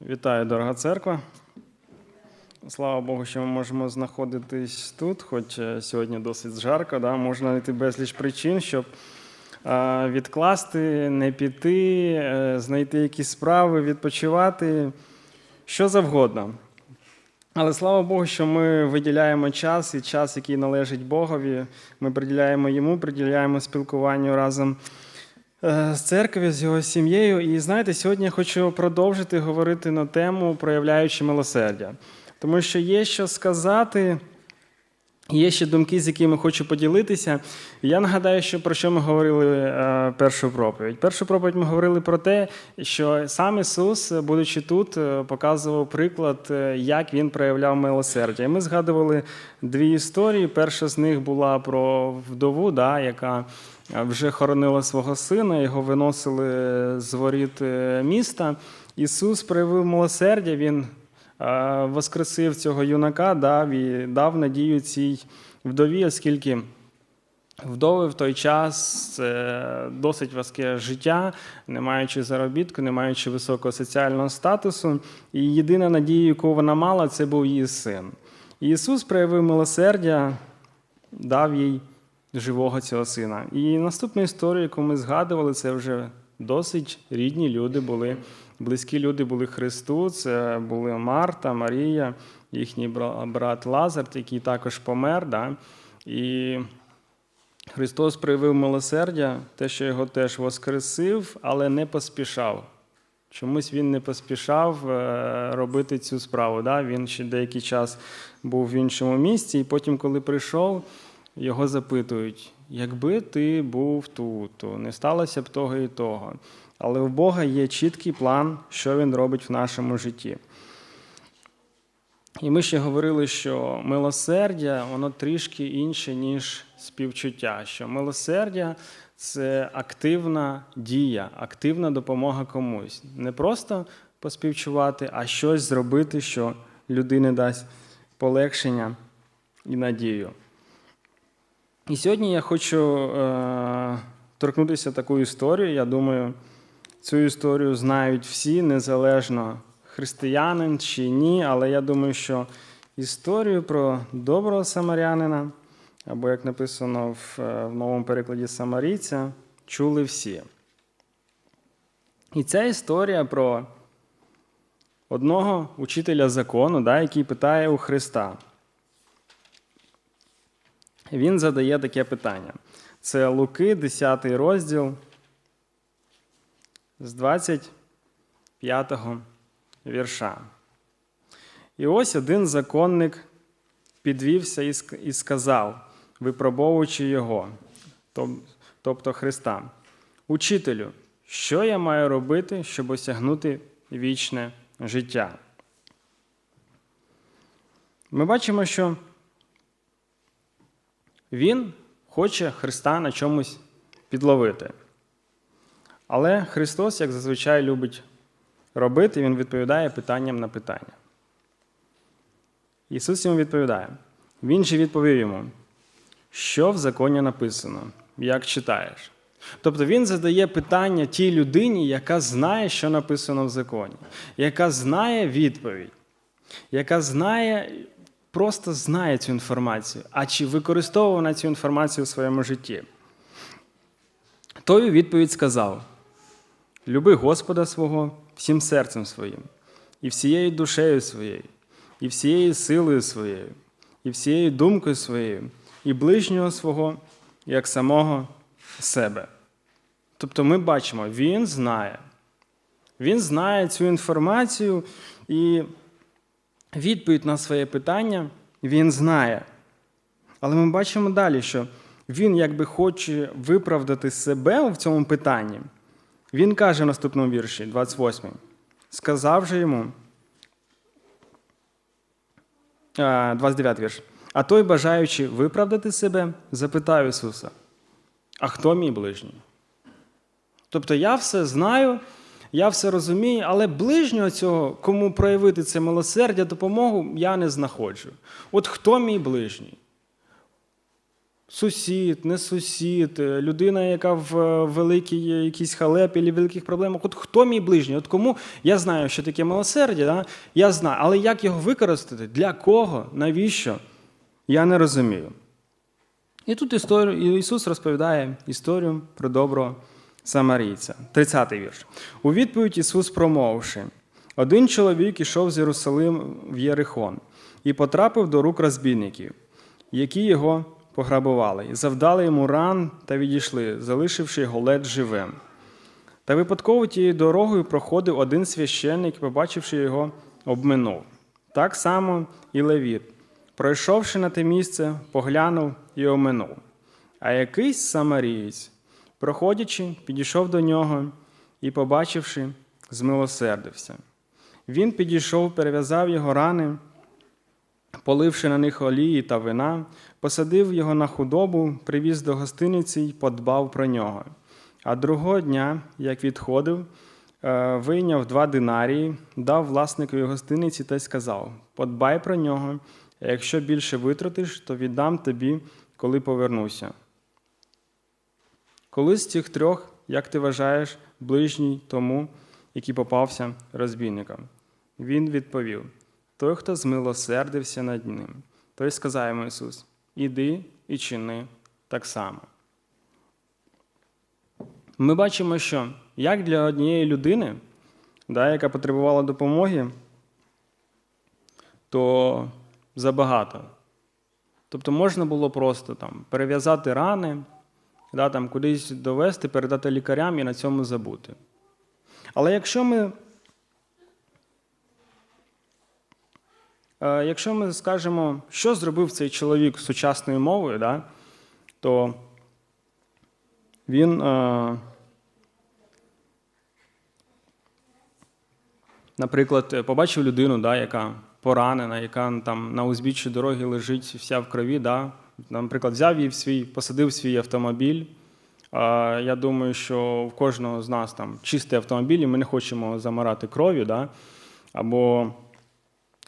Вітаю, дорога церква. Слава Богу, що ми можемо знаходитись тут, хоч е, сьогодні досить жарко, да? можна знайти безліч причин, щоб відкласти, не піти, е, знайти якісь справи, відпочивати, що завгодно. Але слава Богу, що ми виділяємо час і час, який належить Богові. Ми приділяємо йому, приділяємо спілкуванню разом з церквою, з його сім'єю. І знаєте, сьогодні я хочу продовжити говорити на тему проявляючи милосердя. Тому що є що сказати, є ще думки, з якими хочу поділитися. Я нагадаю, що про що ми говорили е, першу проповідь. Першу проповідь ми говорили про те, що сам Ісус, будучи тут, е, показував приклад, е, як він проявляв милосердя. І ми згадували дві історії. Перша з них була про вдову, да, яка е, вже хоронила свого сина, його виносили з воріт е, міста. Ісус проявив милосердя. Він воскресив цього юнака, дав і дав надію цій вдові, оскільки вдови в той час це досить важке життя, не маючи заробітку, не маючи високого соціального статусу. І єдина надія, яку вона мала, це був її син. І Ісус проявив милосердя, дав їй живого цього сина. І наступну історію, яку ми згадували, це вже досить рідні люди були, близькі люди були Христу. Це були Марта, Марія, їхній брат Лазар, який також помер. Да? І Христос проявив милосердя, те, що його теж воскресив, але не поспішав. Чомусь він не поспішав е, робити цю справу. Да? Він ще деякий час був в іншому місці, і потім, коли прийшов, його запитують: якби ти був тут, то не сталося б того і того. Але в Бога є чіткий план, що він робить в нашому житті. І ми ще говорили, що милосердя воно трішки інше, ніж співчуття. Що милосердя це активна дія, активна допомога комусь. Не просто поспівчувати, а щось зробити, що людині дасть полегшення і надію. І сьогодні я хочу е, торкнутися таку історію. Я думаю, цю історію знають всі, незалежно християнин чи ні, але я думаю, що історію про доброго самарянина, або як написано в, е, в новому перекладі самарійця, чули всі. І ця історія про одного учителя закону, да, який питає у Христа. Він задає таке питання. Це Луки, 10 розділ з 25 вірша. І ось один законник підвівся і сказав, випробовуючи його, тобто Христа, Учителю, що я маю робити, щоб осягнути вічне життя? Ми бачимо, що він хоче Христа на чомусь підловити. Але Христос, як зазвичай, любить робити, Він відповідає питанням на питання. Ісус йому відповідає. Він же відповів йому, що в законі написано, як читаєш. Тобто він задає питання тій людині, яка знає, що написано в законі, яка знає відповідь, яка знає, просто знає цю інформацію, а чи використовував цю інформацію в своєму житті. Той у відповідь сказав: Люби Господа свого всім серцем своїм, і всією душею своєю, і всією силою своєю, і всією думкою своєю, і ближнього свого, як самого себе. Тобто ми бачимо, він знає. Він знає цю інформацію і відповідь на своє питання він знає. Але ми бачимо далі, що він якби хоче виправдати себе в цьому питанні. Він каже в наступному вірші, 28. Сказав же йому, 29 вірш. А той, бажаючи виправдати себе, запитав Ісуса: А хто мій ближній? Тобто я все знаю, я все розумію, але ближнього цього, кому проявити це милосердя, допомогу, я не знаходжу. От хто мій ближній? Сусід, не сусід, е, людина, яка в е, великій якійсь халепі або великих проблемах. От хто мій ближній? От кому я знаю, що таке милосердя, да? я знаю, але як його використати? Для кого? Навіщо? Я не розумію. І тут історію, Ісус розповідає історію про доброго самарійця. 30-й вірш. У відповідь Ісус промовивши: один чоловік ішов з Єрусалим в Єрихон і потрапив до рук розбійників, які його пограбували, і завдали йому ран та відійшли, залишивши його ледь живим. Та випадково тією дорогою проходив один священник, побачивши його, обминув. Так само і Левіт, пройшовши на те місце, поглянув і оминув. А якийсь самарієць, проходячи, підійшов до нього і, побачивши, змилосердився. Він підійшов, перев'язав його рани, поливши на них олії та вина, посадив його на худобу, привіз до гостиниці й подбав про нього. А другого дня, як відходив, е, вийняв два динарії, дав власникові гостиниці та й сказав: Подбай про нього, а якщо більше витратиш, то віддам тобі, коли повернуся. Коли з цих трьох, як ти вважаєш, ближній тому, який попався розбійникам? Він відповів: той, хто змилосердився над ним. Той сказав йому Ісус: Іди і чини так само. Ми бачимо, що як для однієї людини, да, яка потребувала допомоги, то забагато. Тобто можна було просто там, перев'язати рани, да, там, кудись довести, передати лікарям і на цьому забути. Але якщо ми Е, Якщо ми скажемо, що зробив цей чоловік сучасною мовою, да, то він, е, наприклад, побачив людину, да, яка поранена, яка там на узбіччі дороги лежить вся в крові. Да, Наприклад, взяв її в свій, посадив свій автомобіль. Я думаю, що в кожного з нас там чистий автомобіль, і ми не хочемо замирати кров'ю, да, або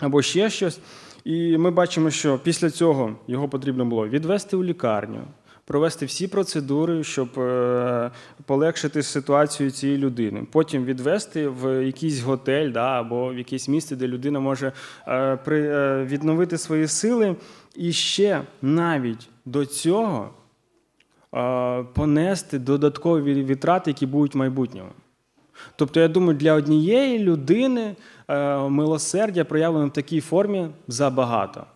або ще щось. І ми бачимо, що після цього його потрібно було відвести у лікарню, провести всі процедури, щоб е, полегшити ситуацію цієї людини. Потім відвести в якийсь готель да, або в якесь місце, де людина може е, е, відновити свої сили. І ще навіть до цього понести додаткові витрати, які будуть в майбутньому. Тобто, я думаю, для однієї людини е, милосердя проявлено в такій формі забагато.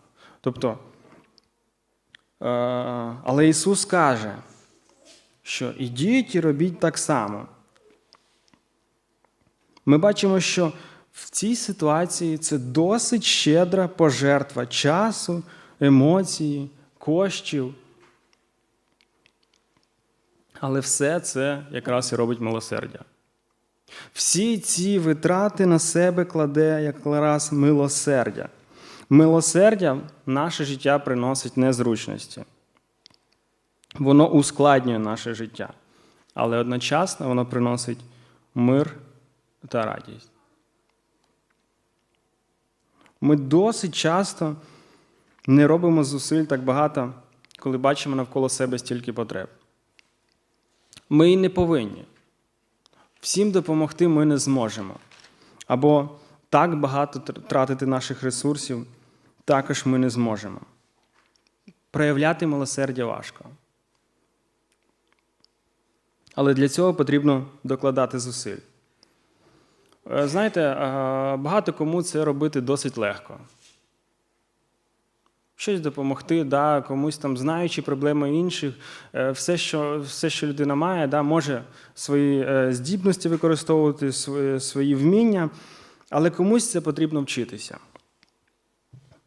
Тобто, е, але Ісус каже, що ідіть і робіть так само. Ми бачимо, що в цій ситуації це досить щедра пожертва часу, емоції, коштів. Але все це якраз і робить милосердя. Всі ці витрати на себе кладе якраз милосердя. Милосердя в наше життя приносить незручності. Воно ускладнює наше життя, але одночасно воно приносить мир та радість. Ми досить часто не робимо зусиль так багато, коли бачимо навколо себе стільки потреб. Ми і не повинні. Всім допомогти ми не зможемо. Або так багато тратити наших ресурсів також ми не зможемо. Проявляти милосердя важко. Але для цього потрібно докладати зусиль. Е, знаєте, е, багато кому це робити досить легко. Щось допомогти, да, комусь там знаючи проблеми інших, е, все, що все, що людина має, да, може свої здібності використовувати, свої, свої вміння, але комусь це потрібно вчитися.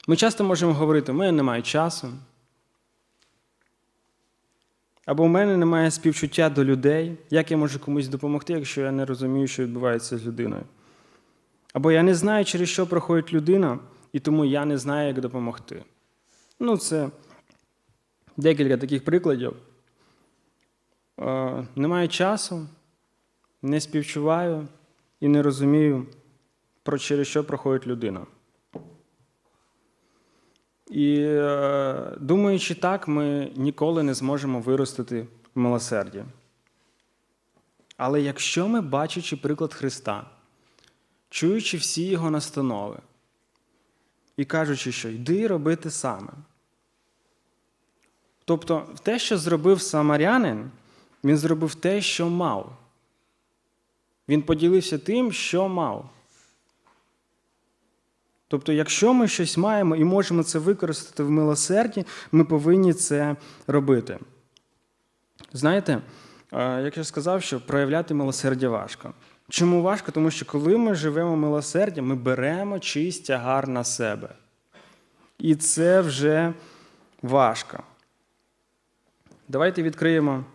Ми часто можемо говорити, у мене немає часу, або у мене немає співчуття до людей, як я можу комусь допомогти, якщо я не розумію, що відбувається з людиною. Або я не знаю, через що проходить людина, і тому я не знаю, як допомогти. Ну, це декілька таких прикладів. Е, немає часу, не співчуваю і не розумію, про через що проходить людина. І е, думаючи так, ми ніколи не зможемо виростити в милосерді. Але якщо ми, бачачи приклад Христа, чуючи всі Його настанови і кажучи, що йди робити саме. Тобто, те, що зробив самарянин, він зробив те, що мав. Він поділився тим, що мав. Тобто, якщо ми щось маємо і можемо це використати в милосерді, ми повинні це робити. Знаєте, е, як я сказав, що проявляти милосердя важко. Чому важко? Тому що коли ми живемо милосердям, ми беремо чийсь тягар на себе. І це вже важко. Давайте відкриємо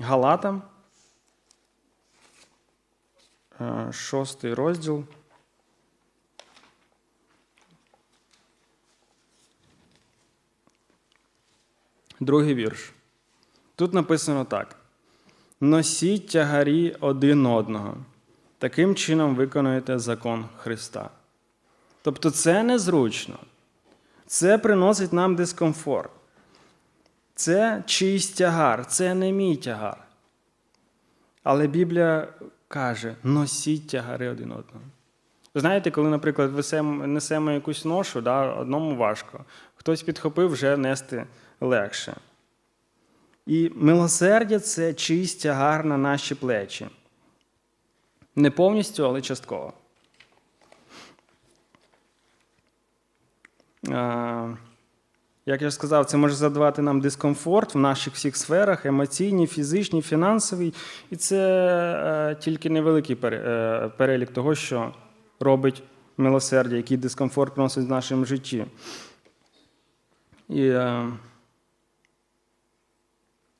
Галатам, е, шостий розділ. Другий вірш. Тут написано так: носіть тягарі один одного. Таким чином виконуєте закон Христа. Тобто це незручно. Це приносить нам дискомфорт. Це чийсь тягар, це не мій тягар. Але Біблія каже: носіть тягари один одного. Знаєте, коли, наприклад, несемо якусь ношу, да, одному важко, хтось підхопив вже нести легше. І милосердя це чийсь тягар на наші плечі. Не повністю, але частково. Як я сказав, це може задавати нам дискомфорт в наших всіх сферах: емоційній, фізичній, фінансовій. І це е, тільки невеликий е, перелік того, що робить милосердя, який дискомфорт приносить в нашому житті. І, е,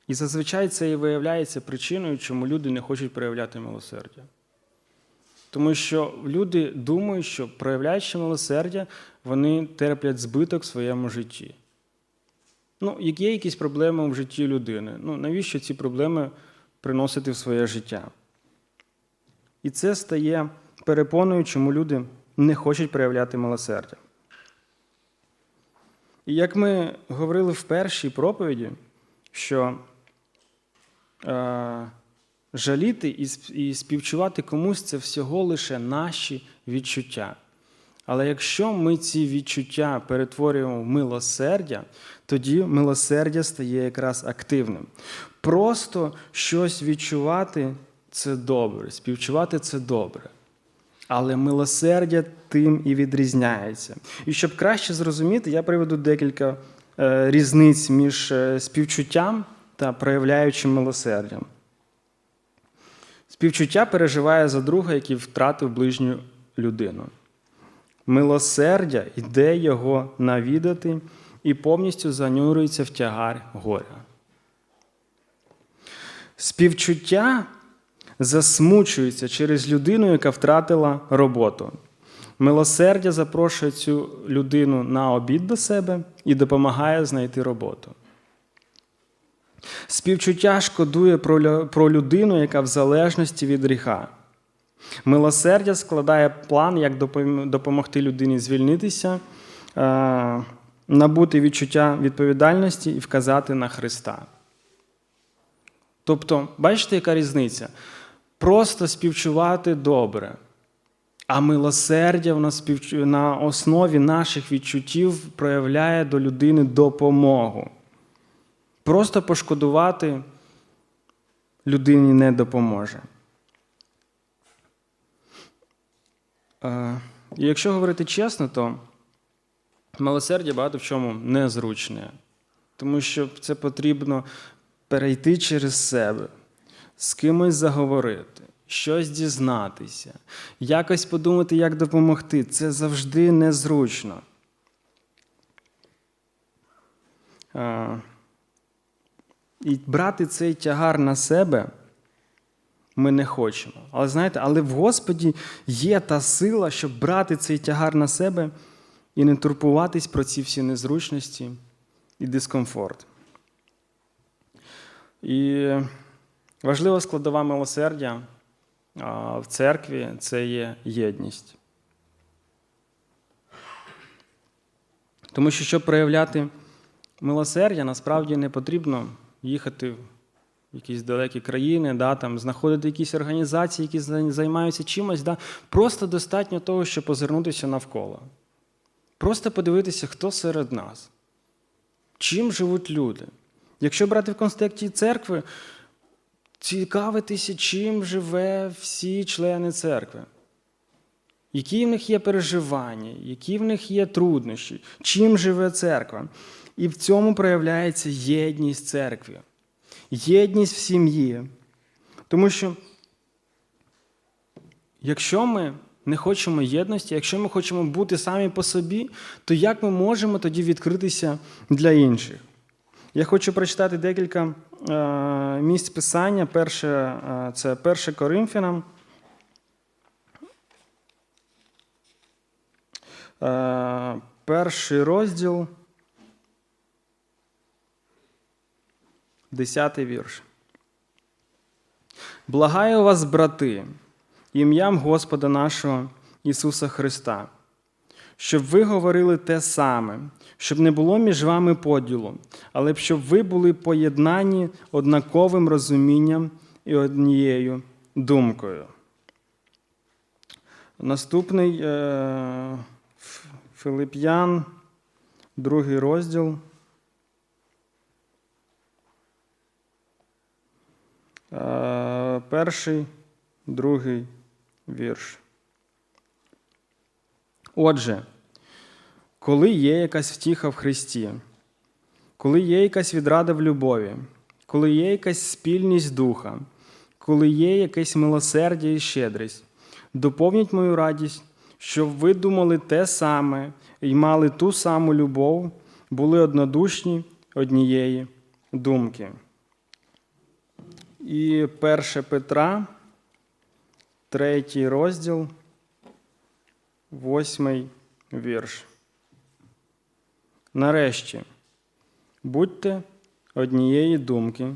і зазвичай це і виявляється причиною, чому люди не хочуть проявляти милосердя. Тому що люди думають, що проявляючи милосердя, вони терплять збиток в своєму житті. Ну, є якісь проблеми в житті людини, ну, навіщо ці проблеми приносити в своє життя? І це стає перепоною, чому люди не хочуть проявляти милосердя. І як ми говорили в першій проповіді, що е, жаліти і співчувати комусь це всього лише наші відчуття. Але якщо ми ці відчуття перетворюємо в милосердя, тоді милосердя стає якраз активним. Просто щось відчувати це добре, співчувати це добре. Але милосердя тим і відрізняється. І щоб краще зрозуміти, я приведу декілька е, різниць між е, співчуттям та проявляючим милосердям. Співчуття переживає за друга, який втратив ближню людину. Милосердя йде його навідати і повністю занурюється в тягар горя. Співчуття засмучується через людину, яка втратила роботу. Милосердя запрошує цю людину на обід до себе і допомагає знайти роботу. Співчуття шкодує про людину, яка в залежності від гріха. Милосердя складає план, як допомогти людині звільнитися, е, набути відчуття відповідальності і вказати на Христа. Тобто, бачите, яка різниця? Просто співчувати добре, а милосердя на, співчу... на основі наших відчуттів проявляє до людини допомогу. Просто пошкодувати людині не допоможе. Е, І якщо говорити чесно, то милосердя багато в чому незручне, тому що це потрібно перейти через себе, з кимось заговорити, щось дізнатися, якось подумати, як допомогти. Це завжди незручно. І брати цей тягар на себе ми не хочемо. Але знаєте, але в Господі є та сила, щоб брати цей тягар на себе і не турбуватись про ці всі незручності і дискомфорт. І важлива складова милосердя в церкві це є єдність. Тому що, щоб проявляти милосердя, насправді не потрібно їхати в якісь далекі країни, да, там, знаходити якісь організації, які займаються чимось. Да. Просто достатньо того, щоб озирнутися навколо. Просто подивитися, хто серед нас, чим живуть люди. Якщо брати в контексті церкви, цікавитися, чим живе всі члени церкви. Які в них є переживання, які в них є труднощі, чим живе церква. І в цьому проявляється єдність церкви, єдність в сім'ї. Тому що, якщо ми не хочемо єдності, якщо ми хочемо бути самі по собі, то як ми можемо тоді відкритися для інших? Я хочу прочитати декілька е, місць писання. Перше е, це 1 Коринфянам. Е, перший розділ, 10 вірш. Благаю вас, брати, ім'ям Господа нашого Ісуса Христа, щоб ви говорили те саме, щоб не було між вами поділу, але б щоб ви були поєднані однаковим розумінням і однією думкою. Наступний е, Филип'ян, другий розділ. Перший, другий вірш. Отже, коли є якась втіха в Христі, коли є якась відрада в любові, коли є якась спільність духа, коли є якесь милосердя і щедрість, доповніть мою радість, щоб ви думали те саме і мали ту саму любов, були однодушні однієї думки. І 1 Петра, третій розділ, восьмий вірш. Нарешті, будьте однієї думки,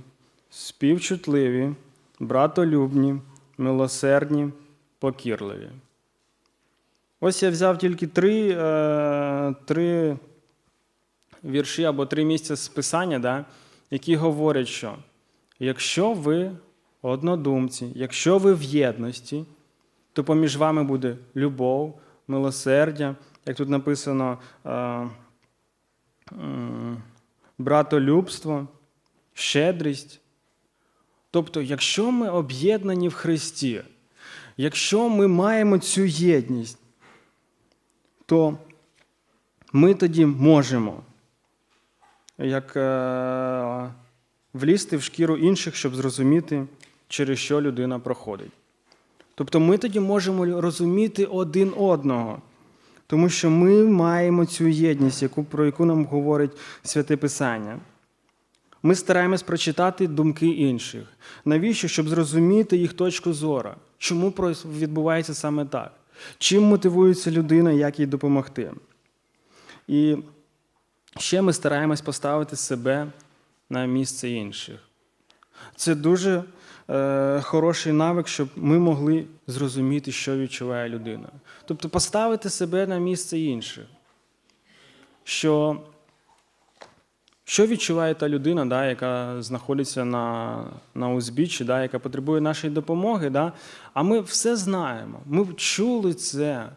співчутливі, братолюбні, милосердні, покірливі. Ось я взяв тільки три, е, три вірші або три місця з писання, да, які говорять, що якщо ви однодумці, якщо ви в єдності, то поміж вами буде любов, милосердя, як тут написано, е, братолюбство, щедрість. Тобто, якщо ми об'єднані в Христі, якщо ми маємо цю єдність, то ми тоді можемо як е, влізти в шкіру інших, щоб зрозуміти, через що людина проходить. Тобто ми тоді можемо розуміти один одного, тому що ми маємо цю єдність, яку, про яку нам говорить Святе Писання. Ми стараємось прочитати думки інших. Навіщо? Щоб зрозуміти їх точку зору. Чому відбувається саме так? Чим мотивується людина, як їй допомогти? І ще ми стараємось поставити себе на місце інших. Це дуже е, хороший навик, щоб ми могли зрозуміти, що відчуває людина. Тобто поставити себе на місце інших. Що, що відчуває та людина, да, яка знаходиться на, на узбіччі, да, яка потребує нашої допомоги. Да? А ми все знаємо. Ми чули це,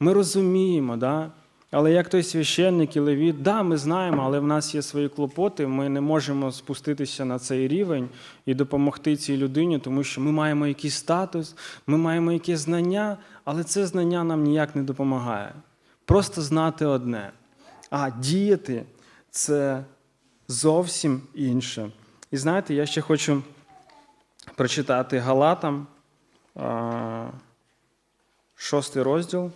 ми розуміємо. Да? Але як той священник і левіт, да, ми знаємо, але в нас є свої клопоти, ми не можемо спуститися на цей рівень і допомогти цій людині, тому що ми маємо якийсь статус, ми маємо якесь знання, але це знання нам ніяк не допомагає. Просто знати одне. А діяти це зовсім інше. І знаєте, я ще хочу прочитати Галатам, шостий розділ.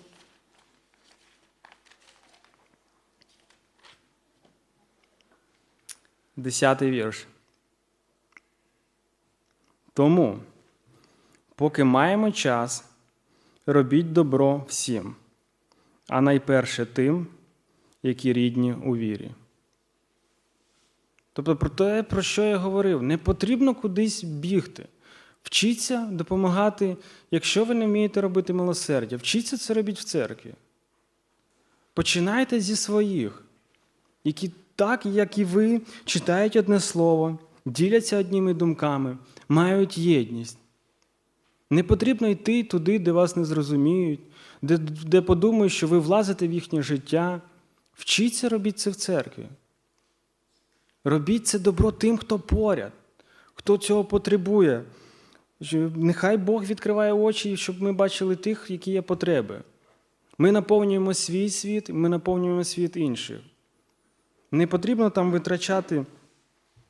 Десятий вірш. Тому, поки маємо час, робіть добро всім, а найперше тим, які рідні у вірі. Тобто, про те, про що я говорив, не потрібно кудись бігти. Вчіться допомагати, якщо ви не вмієте робити милосердя, вчіться це робити в церкві. Починайте зі своїх. які так, як і ви, читають одне слово, діляться одніми думками, мають єдність. Не потрібно йти туди, де вас не зрозуміють, де, де подумають, що ви влазите в їхнє життя. Вчіться робіть це в церкві. Робіть це добро тим, хто поряд, хто цього потребує. Нехай Бог відкриває очі, щоб ми бачили тих, які є потреби. Ми наповнюємо свій світ, ми наповнюємо світ інших. Не потрібно там витрачати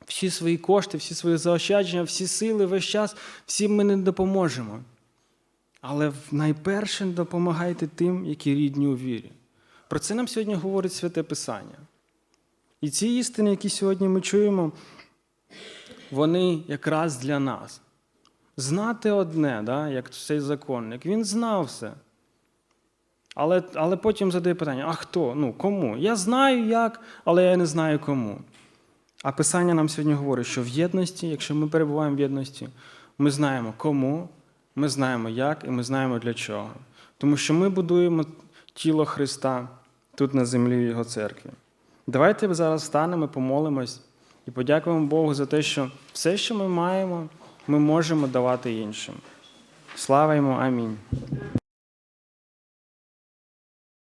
всі свої кошти, всі свої заощадження, всі сили, весь час, всім ми не допоможемо. Але найперше допомагайте тим, які рідні у вірі. Про це нам сьогодні говорить Святе Писання. І ці істини, які сьогодні ми чуємо, вони якраз для нас. Знати одне, да, як цей законник, він знав все. Але, але потім задає питання: а хто? Ну, кому? Я знаю як, але я не знаю кому. А Писання нам сьогодні говорить, що в єдності, якщо ми перебуваємо в єдності, ми знаємо кому, ми знаємо як і ми знаємо для чого. Тому що ми будуємо тіло Христа тут на землі в Його церкві. Давайте зараз станемо, помолимось і подякуємо Богу за те, що все, що ми маємо, ми можемо давати іншим. Слава йому, амінь.